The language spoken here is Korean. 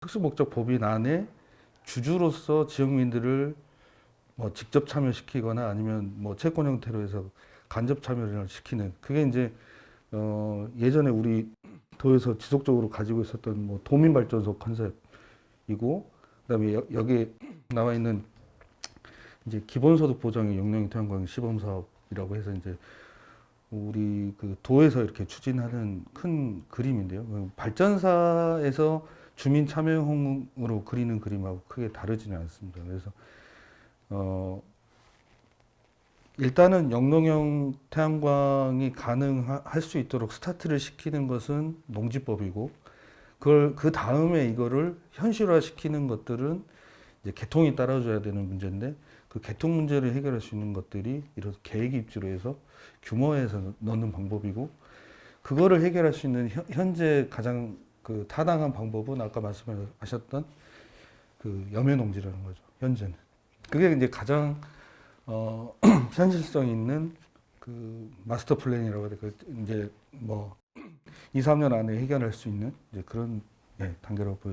특수목적 법인 안에 주주로서 지역민들을 뭐 직접 참여시키거나 아니면 뭐 채권 형태로 해서 간접 참여를 시키는 그게 이제 어 예전에 우리 도에서 지속적으로 가지고 있었던 뭐 도민 발전소 컨셉이고 그다음에 여, 여기에 나와 있는 이제 기본소득 보장의 영농 태양광 시범 사업이라고 해서 이제 우리 그 도에서 이렇게 추진하는 큰 그림인데요. 그 발전사에서 주민 참여형으로 그리는 그림하고 크게 다르지는 않습니다. 그래서 어 일단은 영농형 태양광이 가능할 수 있도록 스타트를 시키는 것은 농지법이고 그걸 그 다음에 이거를 현실화 시키는 것들은 이제 개통이 따라줘야 되는 문제인데 그 개통 문제를 해결할 수 있는 것들이 이런 계획 입지로 해서 규모에서 넣는 방법이고 그거를 해결할 수 있는 현- 현재 가장 그 타당한 방법은 아까 말씀하셨던 그 염해 농지라는 거죠. 현재는 그게 이제 가장 어, 현실성 있는 그 마스터 플랜이라고 해야 될까 이제 뭐 2, 3년 안에 해결할 수 있는 이제 그런 예, 단계라고 보여.